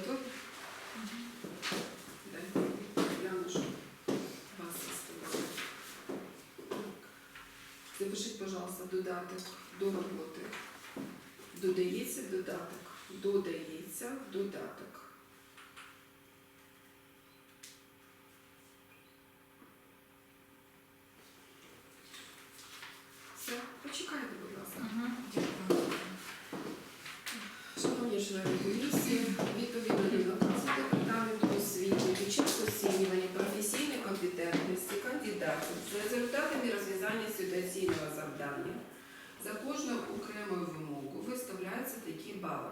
Готові? Вас осталось. Запишіть, Запишіть, пожалуйста, додаток до роботи. Додається додаток. Додається додаток. Все, почекайте, будь ласка. Шановні члени комісії, відповідно до наказу департаменту освіти під час оцінювання професійної компетентності кандидатів за результатами розв'язання ситуаційного завдання за кожну окрему вимогу виставляються такі бали.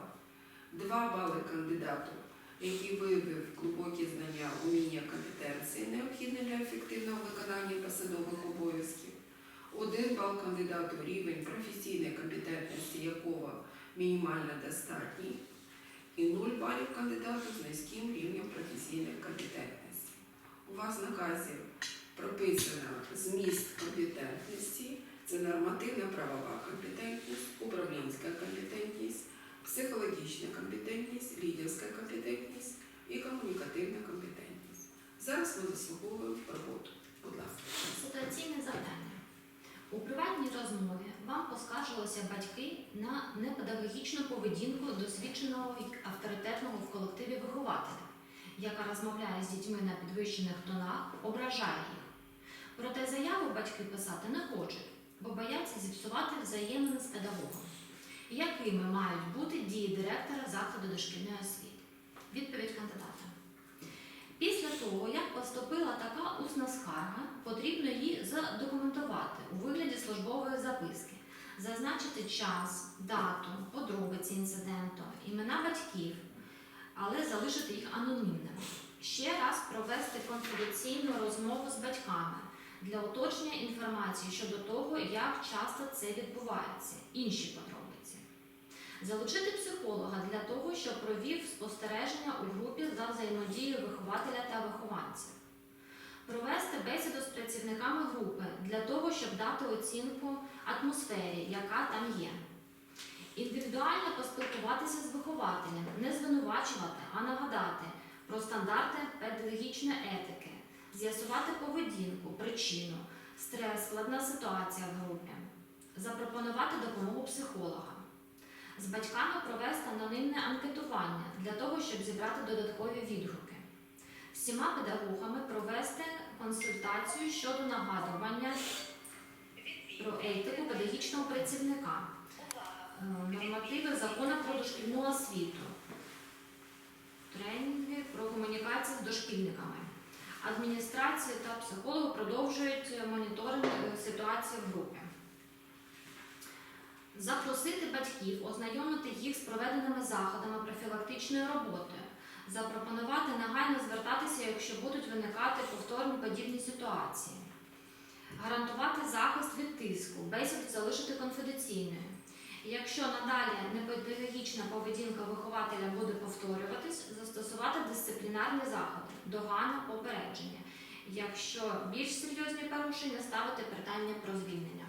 Два бали кандидату, який виявив глибокі знання, уміння, компетенції, необхідні для ефективного виконання посадових обов'язків. Один бал кандидату рівень професійної компетентності якого мінімально достатній, і 0 балів кандидату з низьким рівнем професійної компетентності. У вас в наказі прописано зміст компетентності, це нормативна правова компетентність, управлінська компетентність, психологічна компетентність, лідерська компетентність і комунікативна компетентність. Зараз ми заслуговуємо роботу. Будь ласка. Ситуаційне завдання. У приватній розмові вам поскаржилися батьки на непедагогічну поведінку досвідченого авторитетного в колективі вихователя, яка розмовляє з дітьми на підвищених тонах, ображає їх. Проте заяви батьки писати не хочуть, бо бояться зіпсувати взаємини з педагогом. Якими мають бути дії директора закладу дошкільної освіти? Відповідь кандидата. Після того, як поступила така усна скарга, потрібно її задокументувати у вигляді службової записки, зазначити час, дату, подробиці інциденту, імена батьків, але залишити їх анонімними. Ще раз провести конфіденційну розмову з батьками для уточнення інформації щодо того, як часто це відбувається, інші подробиці. Залучити психолога для того, щоб провів спостереження у групі за взаємодією вихователя та вихованців. Провести бесіду з працівниками групи для того, щоб дати оцінку атмосфері, яка там є. Індивідуально поспілкуватися з вихователем, не звинувачувати, а нагадати про стандарти педагогічної етики, з'ясувати поведінку, причину, стрес, складна ситуація в групі, запропонувати допомогу психолога. З батьками провести анонімне анкетування для того, щоб зібрати додаткові відгуки. Всіма педагогами провести консультацію щодо нагадування про етику педагогічного працівника, е, нормативи закону про дошкільну освіту, тренінги про комунікацію з дошкільниками. Адміністрація та психологи продовжують моніторинг е, ситуації в групі. Запросити батьків, ознайомити їх з проведеними заходами профілактичної роботи, запропонувати негайно звертатися, якщо будуть виникати повторні подібні ситуації, гарантувати захист від тиску, бесіду залишити конфіденційною. Якщо надалі непедагогічна поведінка вихователя буде повторюватись, застосувати дисциплінарні заходи, догана, попередження. Якщо більш серйозні порушення, ставити питання про звільнення.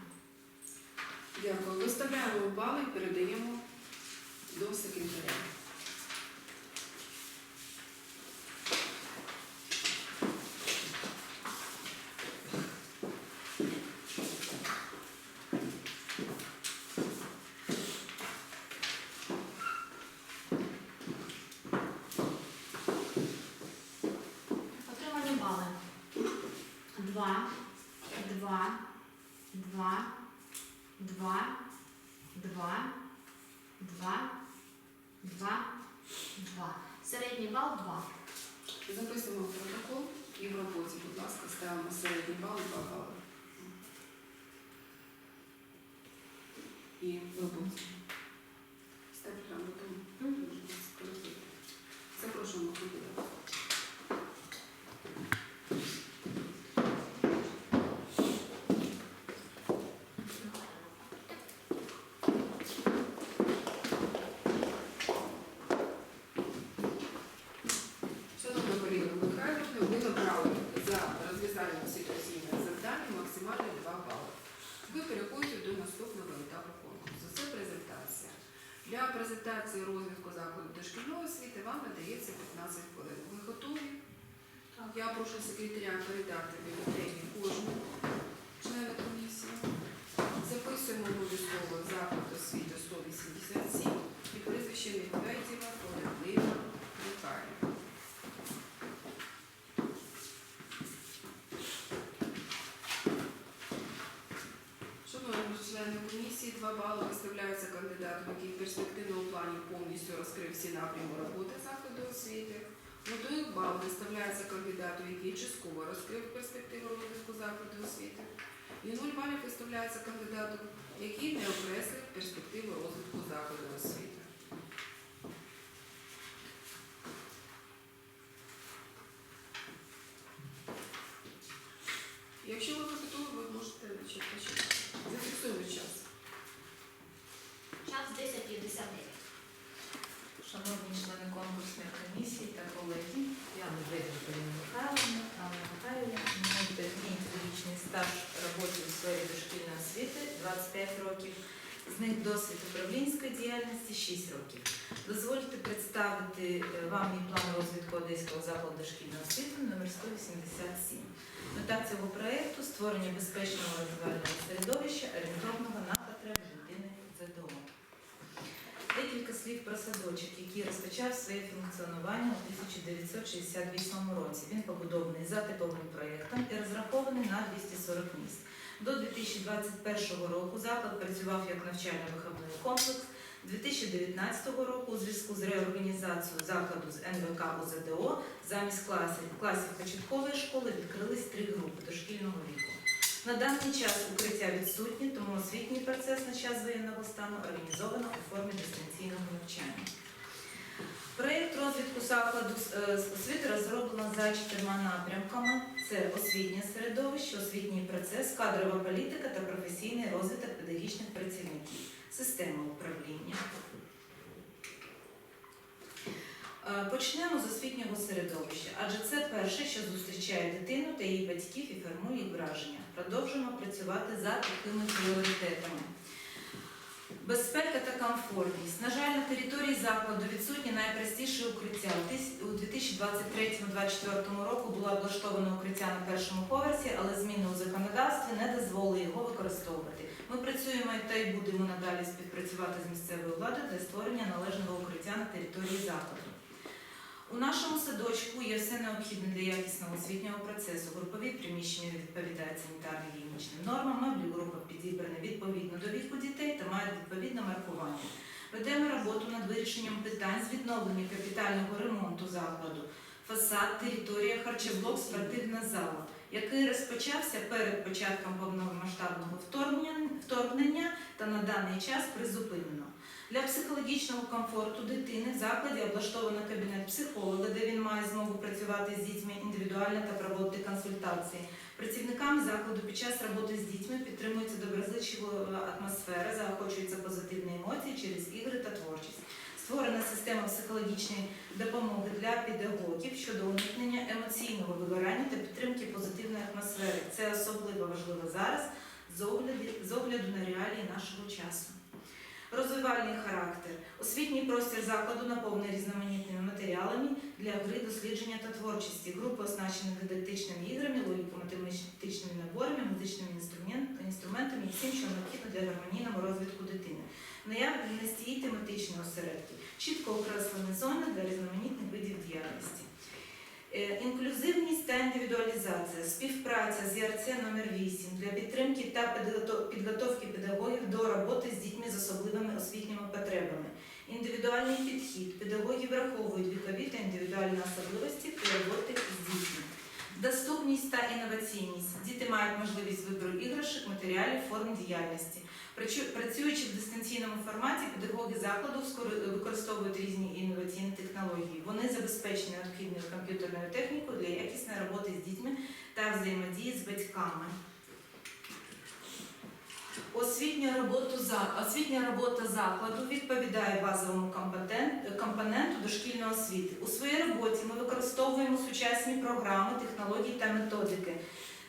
Дякую. Виставляємо бали і передаємо до секретаря. Отримані бали. Два, два, два, два, два, два, два, два. Середній бал два. Записуємо в протокол і в роботі, будь ласка, ставимо середній бал 2 бали. І в роботі. Ставте там потім. Запрошуємо кандидата. Шановна Поліна Михайловна, ви набрали за розв'язання ситуаційного завдання максимально 2 бали. Ви переходите до наступного етапу конкурсу. Це презентація. Для презентації розвитку закладу дошкільної освіти вам надається 15 хвилин. Ви готові? Я прошу секретаря передати бюлетені кожному члену комісії. Записуємо обов'язково заклад освіти 187 і прізвище Медведєва Члени комісії, два бали виставляються кандидату, який в перспективному плані повністю розкрив всі напрями роботи закладу освіти. Один бал виставляється кандидату, який частково розкрив перспективу розвитку закладу освіти. І нуль балів виставляється кандидату, який не окреслив перспективу розвитку закладу освіти. Якщо ви готові, ви можете почати. Зафіксуємо час. Час 10.59. Шановні члени конкурсної комісії та колеги, я Медведєва Поліна Михайловна, Анна Михайлівна, маєте мій педагогічний стаж роботи у сфері дошкільної освіти 25 років, з них досвід управлінської діяльності 6 років. Дозвольте представити е, вам мій план Одеського закладу дошкільної освіти номер 187. Мета цього проєкту – створення безпечного розвивального середовища, орієнтовного на потреби дитини за домом. Декілька слів про садочок, який розпочав своє функціонування у 1968 році. Він побудований за типовим проєктом і розрахований на 240 місць. До 2021 року заклад працював як навчально-виховний комплекс. 2019 року у зв'язку з реорганізацією закладу з НВК УЗДО замість класів, класів початкової школи відкрились три групи дошкільного віку. На даний час укриття відсутні, тому освітній процес на час воєнного стану організовано у формі дистанційного навчання. Проєкт розвитку закладу е, з освіти розроблено за чотирма напрямками: це освітнє середовище, освітній процес, кадрова політика та професійний розвиток педагогічних працівників, система управління. Е, Почнемо з освітнього середовища, адже це перше, що зустрічає дитину та її батьків і формує враження. Продовжуємо працювати за такими пріоритетами. Безпека та комфортність. На жаль, на території закладу відсутні найпростіші укриття. У тис- У 2023-2024 року було облаштовано укриття на першому поверсі, але зміни у законодавстві не дозволили його використовувати. Ми працюємо та й будемо надалі співпрацювати з місцевою владою для створення належного укриття на території закладу. У нашому садочку є все необхідне для якісного освітнього процесу. Групові приміщення відповідають санітарно-гігієнічним нормам, меблі група підібрані відповідно до віку дітей та мають відповідне маркування. Ведемо роботу над вирішенням питань з відновлення капітального ремонту закладу, фасад, територія, харчоблок, спортивна зала, який розпочався перед початком повномасштабного вторгнення, та на даний час призупинено. Для психологічного комфорту дитини в закладі облаштовано кабінет психолога, де він має змогу працювати з дітьми індивідуально та проводити консультації. Працівникам закладу під час роботи з дітьми підтримується доброзичлива атмосфера, заохочуються позитивні емоції через ігри та творчість. Створена система психологічної допомоги для педагогів щодо уникнення емоційного вигорання та підтримки позитивної атмосфери. Це особливо важливо зараз з огляду, з огляду на реалії нашого часу. Розвивальний характер. Освітній простір закладу наповнений різноманітними матеріалами для гри, дослідження та творчості. Групи оснащені дидактичними іграми, логіко-математичними наборами, музичними інструментами і всім, що необхідно для гармонійного розвитку дитини. Наявності і тематичні осередки, чітко окреслені зони для різноманітних видів діяльності. Е, Інклюзивність та індивідуалізація, співпраця з ЄРЦ номер 8 для підтримки та підготовки педагогів до роботи з дітьми з особливими освітніми потребами. Індивідуальний підхід. Педагоги враховують вікові та індивідуальні особливості при роботі з дітьми. Доступність та інноваційність. Діти мають можливість вибору іграшок, матеріалів, форм діяльності. Працю- Працюючи в дистанційному форматі, педагоги закладу використовують різні інноваційні технології. Вони забезпечені необхідною комп'ютерною технікою для якісної роботи з дітьми та взаємодії з батьками. Освітня робота, освітня робота закладу відповідає базовому компоненту дошкільної освіти. У своїй роботі ми використовуємо сучасні програми, технології та методики.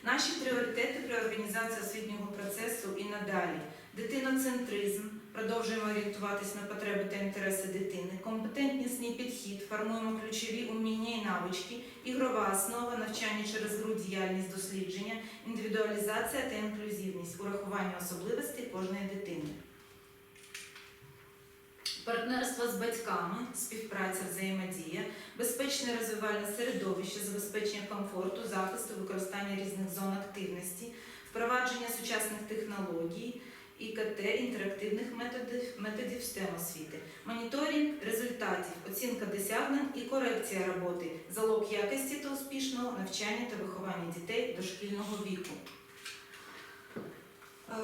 Наші пріоритети при організації освітнього процесу і надалі дитиноцентризм, Продовжуємо орієнтуватись на потреби та інтереси дитини. Компетентнісний підхід, формуємо ключові уміння і навички, ігрова основа, навчання через гру, діяльність, дослідження, індивідуалізація та інклюзивність, урахування особливостей кожної дитини. Партнерство з батьками, співпраця, взаємодія, безпечне розвивальне середовище, забезпечення комфорту, захисту, використання різних зон активності, впровадження сучасних технологій, ІКТ, інтерактивних методів, методів STEM освіти, моніторинг результатів, оцінка досягнень і корекція роботи, залог якості та успішного навчання та виховання дітей дошкільного віку. Е,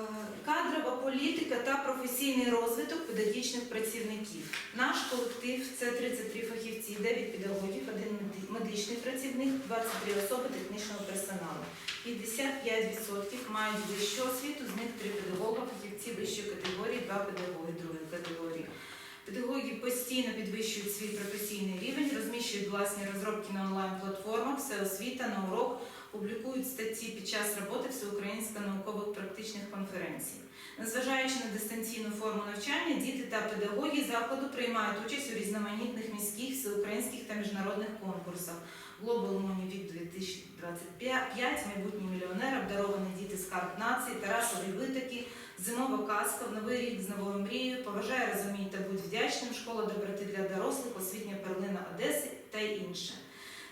Кадрова політика та професійний розвиток педагогічних працівників. Наш колектив це 33 фахівці, 9 педагогів, 1 медичний працівник, 23 особи технічного персоналу. 55% мають вищу освіту, з них 3 педагога, фахівці вищої категорії, 2 педагоги другої категорії. Педагоги постійно підвищують свій професійний рівень, розміщують власні розробки на онлайн-платформах, всеосвіта на урок, публікують статті під час роботи всеукраїнських наукових практичних конференцій. Незважаючи на дистанційну форму навчання, діти та педагоги закладу приймають участь у різноманітних міських, всеукраїнських та міжнародних конкурсах. Global Money Week 2025, майбутній мільйонер, обдаровані діти скарб нації, Тарасові витоки, зимова казка, в новий рік з новою мрією, поважай, розумій та будь вдячним, школа доброти для дорослих, освітня перлина Одеси та інше.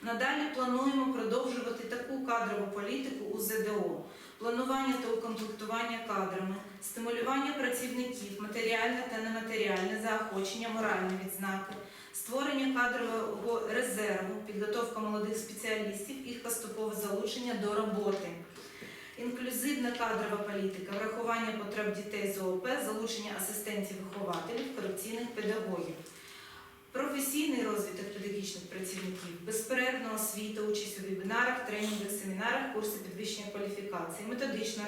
Надалі плануємо продовжувати таку кадрову політику у ЗДО, планування та укомплектування кадрами, стимулювання працівників, матеріальне та нематеріальне заохочення, моральні відзнаки, створення кадрового резерву, підготовка молодих спеціалістів, їх поступове залучення до роботи. Інклюзивна кадрова політика, врахування потреб дітей з ООП, залучення асистентів-вихователів, корекційних педагогів. Професійний розвиток педагогічних працівників, безперервна освіта, участь у вебінарах, тренінгах, семінарах, курси підвищення кваліфікації, методична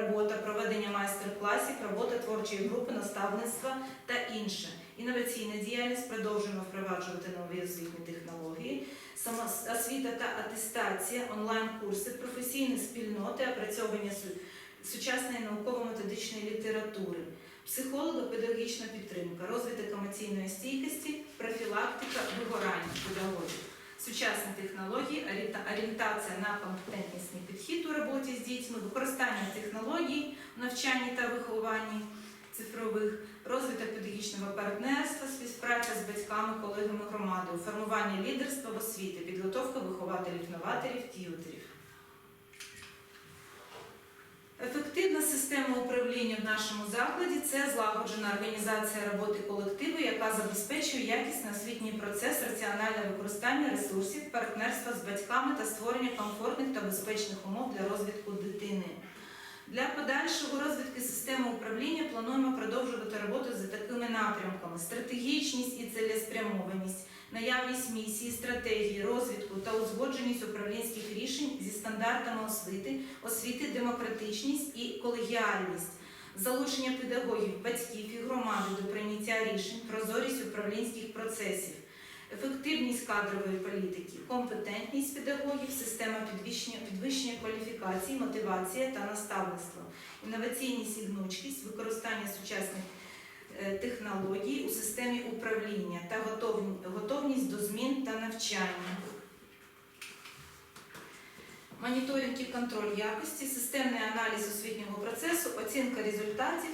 робота, проведення майстер-класів, робота творчої групи, наставництва та інше. Інноваційна діяльність продовжуємо впроваджувати нові освітні технології, самоосвіта та атестація, онлайн-курси, професійні спільноти, опрацьовування су- сучасної науково-методичної літератури психолого-педагогічна підтримка, розвиток емоційної стійкості, профілактика вигорання педагогів, сучасні технології, орієнтація на компетентнісний підхід у роботі з дітьми, використання технологій в навчанні та вихованні цифрових, розвиток педагогічного партнерства, співпраця з батьками, колегами громади, формування лідерства в освіті, підготовка вихователів-новаторів, т'ютерів. Ефективна система управління в нашому закладі це злагоджена організація роботи колективу, яка забезпечує якісний освітній процес, раціональне використання ресурсів, партнерства з батьками та створення комфортних та безпечних умов для розвитку дитини. Для подальшого розвитку системи управління плануємо продовжувати роботу за такими напрямками: стратегічність і цілеспрямованість, наявність місії, стратегії, розвитку та узгодженість управлінських рішень зі стандартами освіти, освіти, демократичність і колегіальність, залучення педагогів, батьків і громади до прийняття рішень, прозорість управлінських процесів. Ефективність кадрової політики, компетентність педагогів, система підвищення, підвищення кваліфікації, мотивація та наставництво, інноваційність і гнучкість, використання сучасних е, технологій у системі управління та готовність до змін та навчання. Моніторинг і контроль якості, системний аналіз освітнього процесу, оцінка результатів,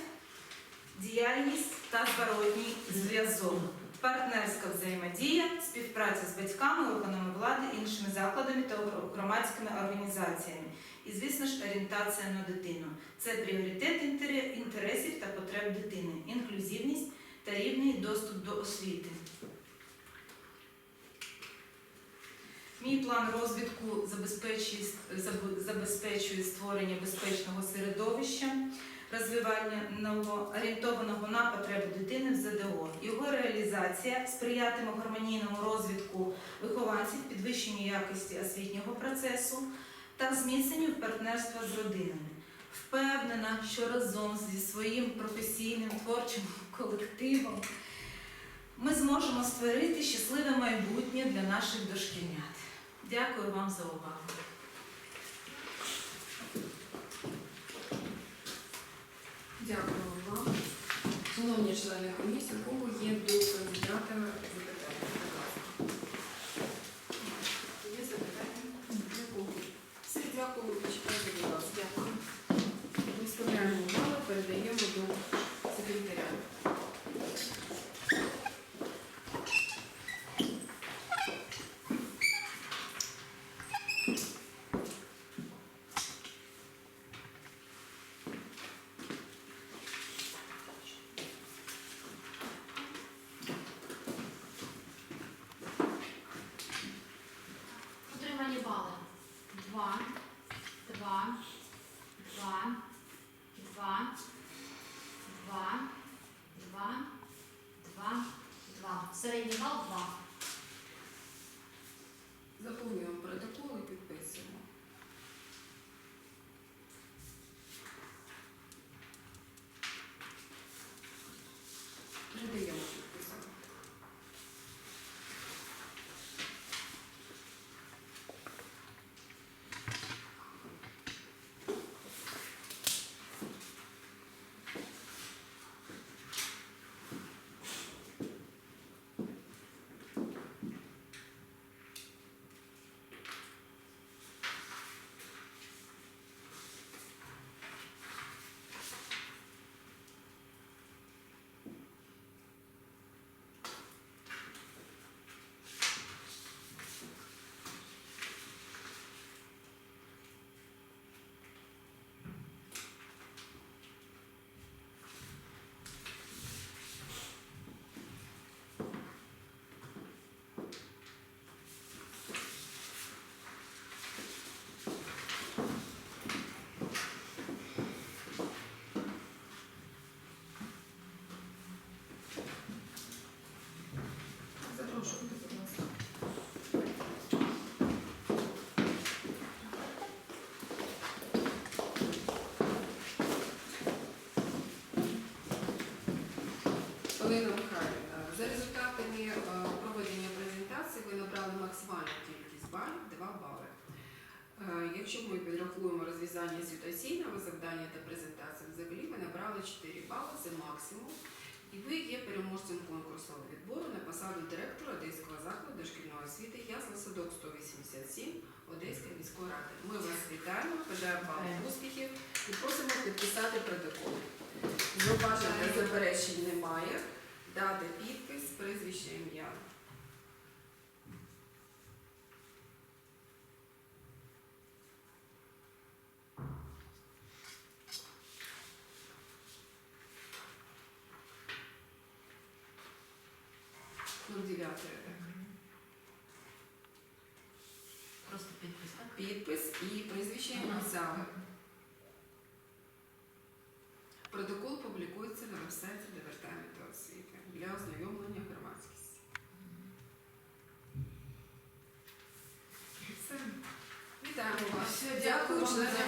діяльність та зворотній зв'язок, партнерська взаємодія, співпраця з батьками, органами влади, іншими закладами та громадськими організаціями. І, звісно ж, орієнтація на дитину. Це пріоритет інтересів та потреб дитини, інклюзивність та рівний доступ до освіти. Мій план розвитку забезпечує, створення безпечного середовища, розвивального орієнтованого на потреби дитини в ЗДО. Його реалізація сприятиме гармонійному розвитку вихованців, підвищенню якості освітнього процесу та зміцненню партнерства з родинами. Впевнена, що разом зі своїм професійним творчим колективом ми зможемо створити щасливе майбутнє для наших дошкільнят. Дякую вам за увагу. Дякую вам. Шановні члени комісії, кого є до кандидата запитання? Будь ласка. Є запитання? Якого? Все, дякую, почекайте, будь ласка. Дякую. Виставляємо бали, передаємо до секретаря. Отримані бали. Два, два, два, два, два, два, два. Середній бал два. Заповнюємо протокол і підписуємо. Передаємо підписано. Запрошуйте, будь ласка. Олена Михайлівна, за результатами е, проведення презентації ви набрали максимальну кількість балів 2 бали. Е, Якщо ми підрахуємо розв'язання ситуаційного завдання та презентації, взагалі ви набрали 4 бали, це максимум. І ви є переможцем конкурсового відбору на посаду директора Одеського закладу дошкільної освіти Ясла Садок 187 Одеської міської ради. Ми вас вітаємо, бажаємо вам успіхів і просимо підписати протокол. Зауважень та заперечень немає. Дати підпис, прізвище ім'я. підпис і прізвище і. Протокол публікується на веб-сайті Департаменту освіти для ознайомлення громадськості. Вітаємо вас. Дякую, члени